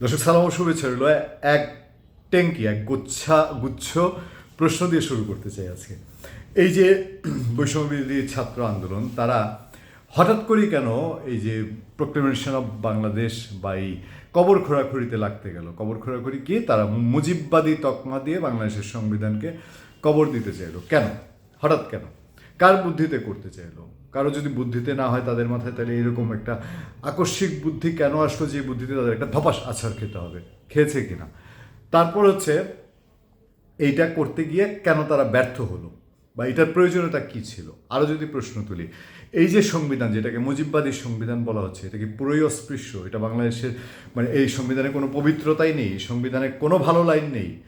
দর্শক, সালাম শুভেচ্ছা রইল। এক ট্যাঙ্কি, এক গুচ্ছা গুচ্ছ প্রশ্ন দিয়ে শুরু করতে চাই আজকে। এই যে বৈষম্যবিরোধী ছাত্র আন্দোলন, তারা হঠাৎ করেই কেন এই যে প্রোক্লেমেশন অফ বাংলাদেশ বা এই কবর খোরাখুরিতে লাগতে গেল? কবর খোরাখুরি কি? তারা মুজিববাদী তকমা দিয়ে বাংলাদেশের সংবিধানকে কবর দিতে চাইলো। কেন? হঠাৎ কেন? কার বুদ্ধিতে করতে চাইলো? কারও যদি বুদ্ধিতে না হয় তাদের মাথায় তাহলে এরকম একটা আকস্মিক বুদ্ধি কেন আসলো যে বুদ্ধিতে তাদের একটা ধপাস আছাড় খেতে হবে? খেয়েছে কিনা? তারপর হচ্ছে, এইটা করতে গিয়ে কেন তারা ব্যর্থ হলো? বা এটার প্রয়োজনীয়তা কী ছিল? আরও যদি প্রশ্ন তুলি। এই যে সংবিধান, যেটাকে মুজিববাদী সংবিধান বলা হচ্ছে, এটা কি পুরোই অস্পৃশ্য? এটা বাংলাদেশের মানে এই সংবিধানে কোনো পবিত্রতাই নেই সংবিধানে কোনো ভালো লাইন নেই।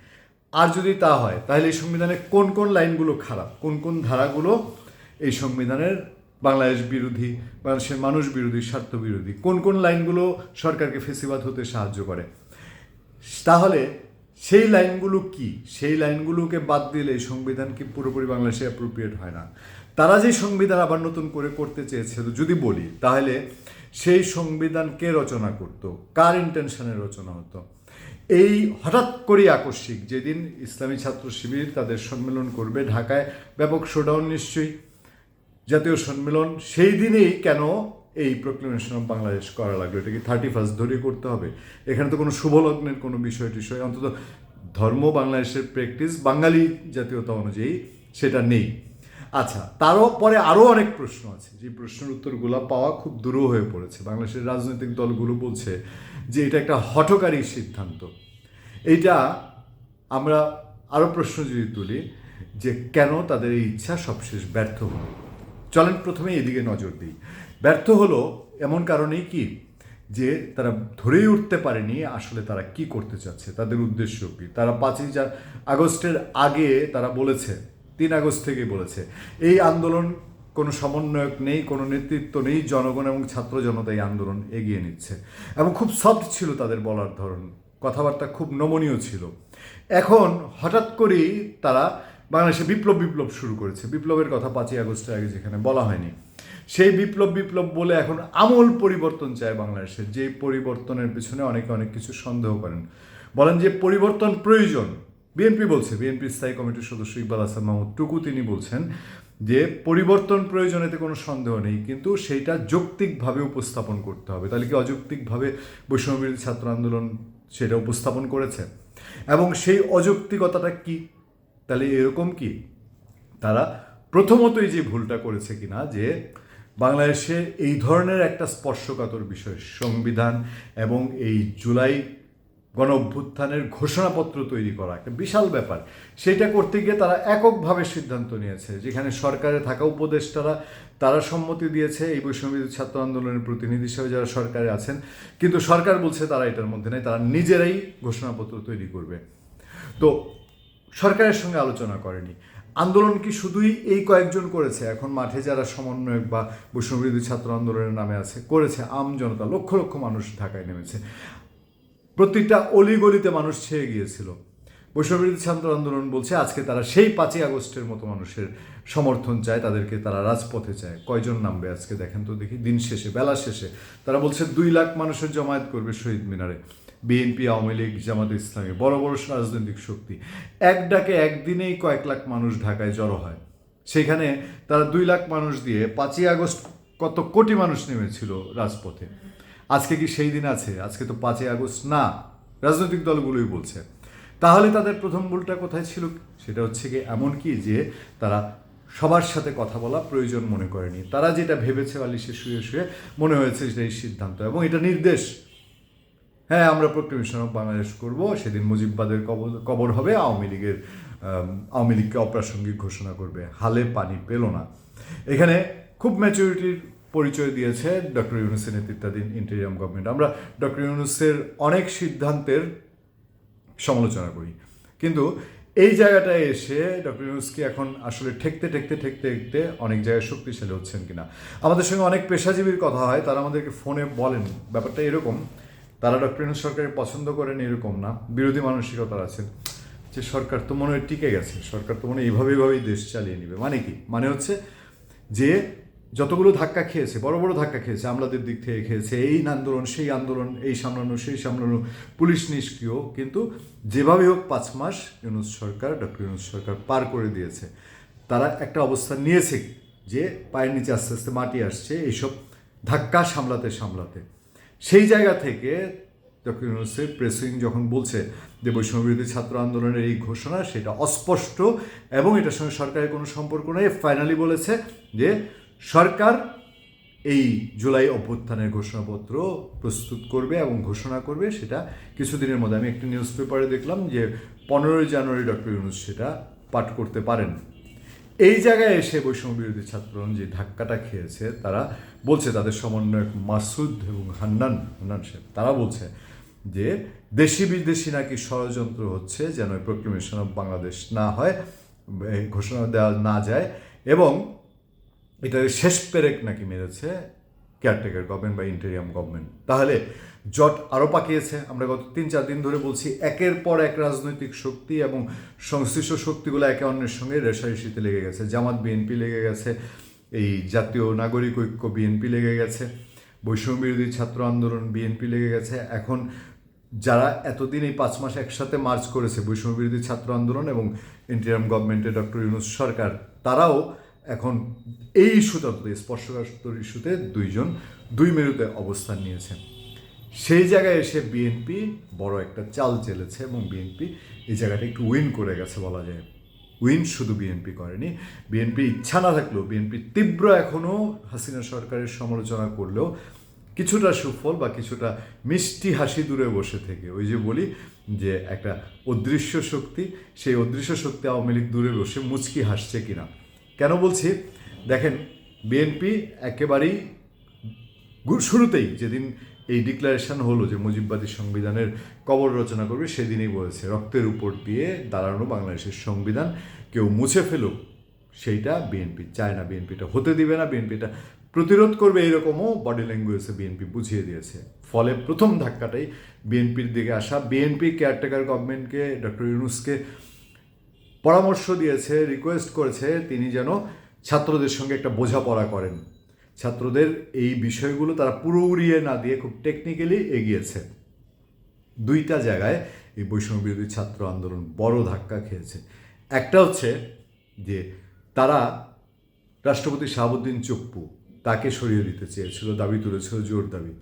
আর যদি তা হয়, তাহলে এই সংবিধানে কোন কোন লাইনগুলো খারাপ? কোন কোন ধারাগুলো এই সংবিধানের বাংলাদেশ বিরোধী, বাংলাদেশের মানুষ বিরোধী, স্বার্থ বিরোধী, কোন কোন লাইনগুলো সরকারকে ফেসিবাদ হতে সাহায্য করে? তাহলে সেই লাইনগুলো কি? সেই লাইনগুলোকে বাদ দিলে সংবিধান কি পুরোপুরি বাংলাদেশে অ্যাপ্রোপ্রিয়েট হয় না? তারা যে সংবিধান আবার নতুন করে করতে চেয়েছিল, যদি বলি, তাহলে সেই সংবিধান কে রচনা করত? কার ইন্টেনশনে রচনা হতো? এই হঠাৎ করে আকস্মিক, যেদিন ইসলামী ছাত্র শিবির তাদের সম্মেলন করবে ঢাকায়, ব্যাপক শোডাউন নিশ্চয়ই। জাতীয় সম্মেলন, সেই দিনেই কেন এই প্রোক্লেমেশন অফ বাংলাদেশ করা লাগল? এটা কি থার্টি ফার্স্ট ধরে করতে হবে? এখানে তো কোনো শুভলগ্নের কোনো বিষয় টিষয়, অন্তত ধর্ম, বাংলাদেশের প্র্যাকটিস বাঙালি জাতীয়তা অনুযায়ী সেটা নেই। আচ্ছা তারও পরে আরও অনেক প্রশ্ন আছে। যে প্রশ্নের উত্তরগুলো পাওয়া খুব দূর হয়ে পড়েছে। বাংলাদেশের রাজনৈতিক দলগুলো বলছে যে এটা একটা হঠকারী সিদ্ধান্ত। এইটা আমরা আরও প্রশ্ন যদি তুলি, যে কেন তাদের এই ইচ্ছা সবশেষ ব্যর্থ হলো? চলেন প্রথমে এদিকে নজর দিই। ব্যর্থ হলো এমন কারণেই কি? যে তারা ধরেই উঠতে পারেনি আসলে তারা কি করতে চাচ্ছে, তাদের উদ্দেশ্য কি? তারা পাঁচই যা আগস্টের আগে তারা বলেছে, তিন আগস্ট থেকে বলেছে, এই আন্দোলন কোনো সমন্বয়ক নেই, কোনো নেতৃত্ব নেই, জনগণ এবং ছাত্র জনতা এই আন্দোলন এগিয়ে নিচ্ছে। এবং খুব সফট ছিল তাদের বলার ধরন। কথাবার্তা খুব নমনীয় ছিল। এখন হঠাৎ করেই তারা বাংলাদেশে বিপ্লব বিপ্লব শুরু করেছে। বিপ্লবের কথা পাঁচই আগস্টের আগে যেখানে বলা হয়নি। সেই বিপ্লব বিপ্লব বলে এখন আমূল পরিবর্তন চায় বাংলাদেশের যে পরিবর্তনের পিছনে অনেকে অনেক কিছু সন্দেহ করেন। বলেন যে পরিবর্তন প্রয়োজন। বিএনপি বলছে, বিএনপির স্থায়ী কমিটির সদস্য ইকবাল হাসান মাহমুদ টুকু, তিনি বলছেন যে পরিবর্তন প্রয়োজনেতে কোনো সন্দেহ নেই, কিন্তু সেইটা যৌক্তিকভাবে উপস্থাপন করতে হবে। তাহলে কি অযৌক্তিকভাবে বৈষম্যবিরোধী ছাত্র আন্দোলন সেটা উপস্থাপন করেছে? এবং সেই অযৌক্তিকতাটা কি? তাহলে এরকম কি? তারা প্রথমতই যে ভুলটা করেছে কিনা যে বাংলাদেশে এই ধরনের একটা স্পর্শকাতর বিষয়, সংবিধান এবং এই জুলাই গণ অভ্যুত্থানের ঘোষণাপত্র তৈরি করা একটা বিশাল ব্যাপার। সেটা করতে গিয়ে তারা এককভাবে সিদ্ধান্ত নিয়েছে, যেখানে সরকারে থাকা উপদেষ্টারা, তারা সম্মতি দিয়েছে, এই বৈষম্যবিরোধী ছাত্র আন্দোলনের প্রতিনিধি হিসেবে যারা সরকারে আছেন, কিন্তু সরকার বলছে তারা এটার মধ্যে নেই, তারা নিজেরাই ঘোষণাপত্র তৈরি করবে। তো সরকারের সঙ্গে আলোচনা করেনি। আন্দোলন কি শুধুই এই কয়েকজন করেছে? এখন মাঠে যারা সমন্বয়ক বা বৈষ্ণববিরোধী ছাত্র আন্দোলনের নামে আছে, করেছে। আম জনতা, লক্ষ লক্ষ মানুষ ঢাকায় নেমেছে। প্রত্যেকটা অলিগলিতে মানুষ ছেয়ে গিয়েছিল। বৈষ্ণববিরোধী ছাত্র আন্দোলন বলছে, আজকে তারা সেই পাঁচই আগস্টের মতো মানুষের সমর্থন চায়, তাদেরকে তারা রাজপথে চায়। কয়জন নামবে আজকে? দেখেন তো দেখি, দিন শেষে, বেলা শেষে। তারা বলছে, দুই লাখ মানুষের জমায়েত করবে শহীদ মিনারে। বিএনপি, আওয়ামী লীগ, জামাত ইসলামী, বড় বড় রাজনৈতিক শক্তি। এক ডাকে একদিনেই কয়েক লাখ মানুষ ঢাকায় জড়ো হয়। সেখানে তারা দুই লাখ মানুষ দিয়ে পাঁচই আগস্ট কত কোটি মানুষ নেমেছিল রাজপথে। আজকে কি সেই দিন আছে? আজকে তো পাঁচই আগস্ট না, রাজনৈতিক দলগুলোই বলছে। তাহলে তাদের প্রথম ভুলটা কোথায় ছিল? সেটা হচ্ছে কি এমন কি যে তারা সবার সাথে কথা বলা প্রয়োজন মনে করেনি। তারা যেটা ভেবেছে, বালিশে শুয়ে শুয়ে মনে হয়েছে সেটাই সিদ্ধান্ত। এবং এটা নির্দেশ হ্যাঁ আমরা প্রক্রিমেশন অফ বাংলাদেশ করব। সেদিন মুজিববাদের কবর কবর হবে। আওয়ামী লীগের আওয়ামী লীগকে অপ্রাসঙ্গিক ঘোষণা করবে। হালে পানি পেল না। এখানে খুব ম্যাচুরিটির পরিচয় দিয়েছে ডক্টর ইউনুসের নেতৃত্বাধীন ইন্টেরিয়াম গভর্নমেন্ট। আমরা ডক্টর ইউনুসের অনেক সিদ্ধান্তের সমালোচনা করি। কিন্তু এই জায়গাটায় এসে ডক্টর ইউনুসকে এখন আসলে ঠেকতে ঠেকতে ঠেকতে ঠেকতে অনেক জায়গায় শক্তিশালী হচ্ছেন কিনা? আমাদের সঙ্গে অনেক পেশাজীবীর কথা হয়। তারা আমাদেরকে ফোনে বলেন। ব্যাপারটা এরকম তারা ডক্টর ইউনুস সরকারের পছন্দ করেন এরকম না। বিরোধী মানসিকতার আছেন যে সরকার তো মনে হয় টিকে গেছে। সরকার তো মনে হয় এইভাবে এইভাবেই দেশ চালিয়ে নেবে। মানে কি? মানে হচ্ছে যে যতগুলো ধাক্কা খেয়েছে, বড় বড় ধাক্কা খেয়েছে, আমলাদের দিক থেকে খেয়েছে, এই আন্দোলন, সেই আন্দোলন, এই সামলানো, সেই সামলানো, পুলিশ নিষ্ক্রিয়। কিন্তু যেভাবে হোক পাঁচ মাস ইউনুস সরকার ডক্টর ইউনুস সরকার পার করে দিয়েছে। তারা একটা অবস্থান নিয়েছে যে পায়ের নিচে আস্তে আস্তে মাটি আসছে, এইসব ধাক্কা সামলাতে সামলাতে। সেই জায়গা থেকে ডক্টর ইউনুসের প্রেসিং যখন বলছে যে বৈষম্য বিরোধী ছাত্র আন্দোলনের এই ঘোষণা, সেটা অস্পষ্ট এবং এটার সঙ্গে সরকারের কোনো সম্পর্ক নেই। ফাইনালি বলেছে যে সরকার এই জুলাই অভ্যুত্থানের ঘোষণাপত্র প্রস্তুত করবে এবং ঘোষণা করবে। সেটা কিছুদিনের মধ্যে, আমি একটি নিউজ পেপারে দেখলাম যে পনেরোই জানুয়ারি ডক্টর ইউনুস সেটা পাঠ করতে পারেন। এই জায়গায় এসে বৈষম্য বিরোধী ছাত্রগণ যে ধাক্কাটা খেয়েছে, তারা বলছে তাদের সমন্বয়ক মাসুদ এবং হান্নান হান্নান সাহেব তারা বলছে যে দেশি বিদেশি নাকি ষড়যন্ত্র হচ্ছে যেন প্রক্রিমেশন অফ বাংলাদেশ না হয় ঘোষণা দেওয়া না যায় এবং এটার শেষ পেরেক নাকি মেরেছে কেয়ারটেকার গভর্নমেন্ট বা ইন্টেরিয়াম গভর্নমেন্ট তাহলে জট আরও পাকিয়েছে। আমরা গত তিন চার দিন ধরে বলছি একের পর এক রাজনৈতিক শক্তি এবং সংশ্লিষ্ট শক্তিগুলো একে অন্যের সঙ্গে রেশারেশিতে লেগে গেছে। জামাত, বিএনপি লেগে গেছে, এই জাতীয় নাগরিক ঐক্য বিএনপি লেগে গেছে, বৈষম্য বিরোধী ছাত্র আন্দোলন বিএনপি লেগে গেছে। এখন যারা এতদিন এই পাঁচ মাস একসাথে মার্চ করেছে, বৈষম্য বিরোধী ছাত্র আন্দোলন এবং ইন্টারিয়াম গভর্নমেন্টের ডক্টর ইউনুস সরকার, তারাও এখন এই ইস্যুটা স্পর্শকাতর ইস্যুতে দুইজন, দুই মেরুতে অবস্থান নিয়েছে। সেই জায়গায় এসে বিএনপি বড় একটা চাল চেলেছে এবং বিএনপি এই জায়গাটা একটু উইন করে গেছে বলা যায়। উইন শুধু বিএনপি করেনি। বিএনপি ইচ্ছা না থাকলেও বিএনপি তীব্র এখনও হাসিনা সরকারের সমালোচনা করলেও কিছুটা সুফল বা কিছুটা মিষ্টি হাসি দূরে বসে থেকে। ওই যে বলি যে একটা অদৃশ্য শক্তি, সেই অদৃশ্য শক্তি আওয়ামী লীগ দূরে বসে মুচকি হাসছে কিনা। কেন বলছি? দেখেন বিএনপি একেবারেই শুরুতেই যেদিন এই ডিক্লারেশন হলো যে মুজিববাদী সংবিধানের কবর রচনা করবে, সেদিনই বলেছে, রক্তের উপর দিয়ে দাঁড়ানো বাংলাদেশের সংবিধান, কেউ মুছে ফেলুক, সেইটা বিএনপি, চায় না বিএনপিটা, হতে দিবে না বিএনপিটা, প্রতিরোধ করবে এইরকমও বডি ল্যাঙ্গুয়েজে বিএনপি বুঝিয়ে দিয়েছে। ফলে প্রথম ধাক্কাটাই বিএনপির দিকে আসা, বিএনপি কেয়ারটেকার গভর্নমেন্টকে ডক্টর ইউনুসকে পরামর্শ দিয়েছে রিকোয়েস্ট করেছে, তিনি যেন ছাত্রদের সঙ্গে একটা বোঝাপড়া করেন। ছাত্রদের এই বিষয়গুলো তারা পুরো উড়িয়ে না দিয়ে খুব টেকনিক্যালি এগিয়েছে। দুইটা জায়গায় এই বৈষম্য বিরোধী ছাত্র আন্দোলন বড় ধাক্কা খেয়েছে। একটা হচ্ছে যে তারা রাষ্ট্রপতি শাহাবুদ্দিন চপ্পু তাকে সরিয়ে দিতে চেয়েছিল, দাবি তুলেছিল, জোর দাবি।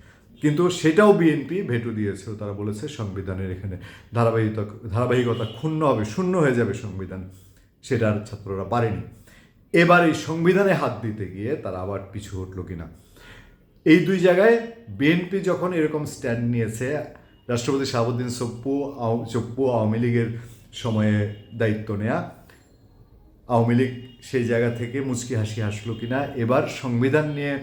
কিন্তু সেটাও বিএনপি ভেটো দিয়েছিল। তারা বলেছে সংবিধানের এখানে ধারাবাহিকতা ধারাবাহিকতা ক্ষুণ্ণ হবে, শূন্য হয়ে যাবে সংবিধান। সেটা আর ছাত্ররা পারেনি। এবার এই সংবিধানে হাত দিতে গিয়ে তারা আবার পিছু হটলো কিনা। এই দুই জায়গায় বিএনপি যখন এরকম স্ট্যান্ড নিয়েছে, রাষ্ট্রপতি শাহাবুদ্দিন সপ্পু চপ্পু আওয়ামী লীগের সময়ে দায়িত্ব নেয়া, আওয়ামী লীগ সেই জায়গা থেকে মুচকি হাসি হাসলো কিনা, এবার সংবিধান নিয়ে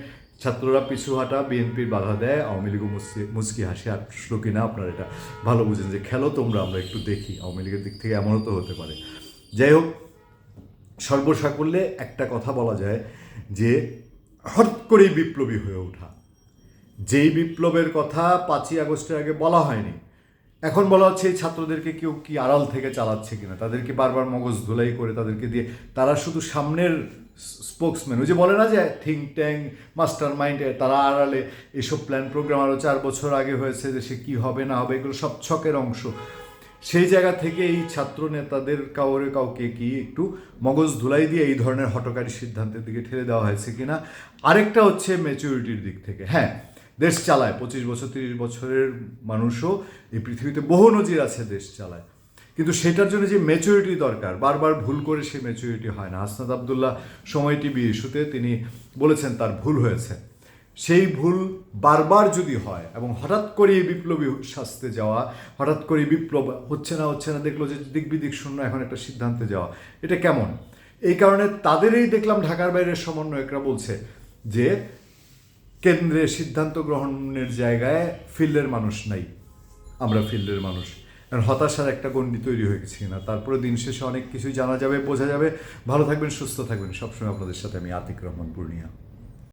ছাত্ররা পিছু হাঁটা বিএনপির বাধা দেয়, আওয়ামী লীগও মুচকি মুচকি হাসি হাসলো কিনা, আপনারা এটা ভালো বুঝেন যে খেলো তোমরা, আমরা একটু দেখি, আওয়ামী লীগের দিক থেকে এমনও তো হতে পারে। যাই হোক সর্বসাকল্যে একটা কথা বলা যায় যে হঠাৎ করেই বিপ্লবী হয়ে ওঠা। যেই বিপ্লবের কথা পাঁচই আগস্টের আগে বলা হয়নি, এখন বলা হচ্ছে এই ছাত্রদেরকে কেউ কি আড়াল থেকে চালাচ্ছে কিনা? তাদেরকে বারবার মগজ ধুলাই করে তাদেরকে দিয়ে তারা শুধু সামনের স্পোক্সম্যান, ওই যে বলে না যে থিঙ্ক ট্যাঙ্ক মাস্টার মাইন্ডে তারা আড়ালে এসব প্ল্যান প্রোগ্রাম আরও চার বছর আগে হয়েছে যে সে কী হবে, না হবে, এগুলো সব ছকের অংশ। সেই জায়গা থেকে এই ছাত্র নেতাদের কাউরে কাউকে কি একটু মগজ ধুলাই দিয়ে এই ধরনের হটকারী সিদ্ধান্তের দিকে ঠেলে দেওয়া হয়েছে কিনা? আরেকটা হচ্ছে ম্যাচুরিটির দিক থেকে। হ্যাঁ দেশ চালায়। পঁচিশ বছর, তিরিশ বছরের মানুষও এই পৃথিবীতে বহু নজির আছে দেশ চালায়। কিন্তু সেটার জন্য যে ম্যাচুরিটি দরকার, বারবার ভুল করে সে ম্যাচুরিটি হয় না। হাসনাত আবদুল্লাহ সময় টিভি ইস্যুতে তিনি বলেছেন তার ভুল হয়েছে। সেই ভুল বারবার যদি হয় এবং হঠাৎ করে বিপ্লবী শাস্তে যাওয়া, হঠাৎ করে বিপ্লব হচ্ছে না হচ্ছে না, দেখল যে দিক বিদিক শূন্য, এখন একটা সিদ্ধান্তে যাওয়া, এটা কেমন? এই কারণে তাদেরই দেখলাম ঢাকার বাইরের সমন্বয়করা বলছে যে কেন্দ্রে সিদ্ধান্ত গ্রহণের জায়গায় ফিল্ডের মানুষ নাই, আমরা ফিল্ডের মানুষ। কারণ হতাশার একটা গণ্ডি তৈরি হয়ে গেছে না, তারপরে দিন শেষে অনেক কিছুই জানা যাবে, বোঝা যাবে। ভালো থাকবেন, সুস্থ থাকবেন। সবসময় আপনাদের সাথে আমি আতিক রহমান, পূর্ণিয়া।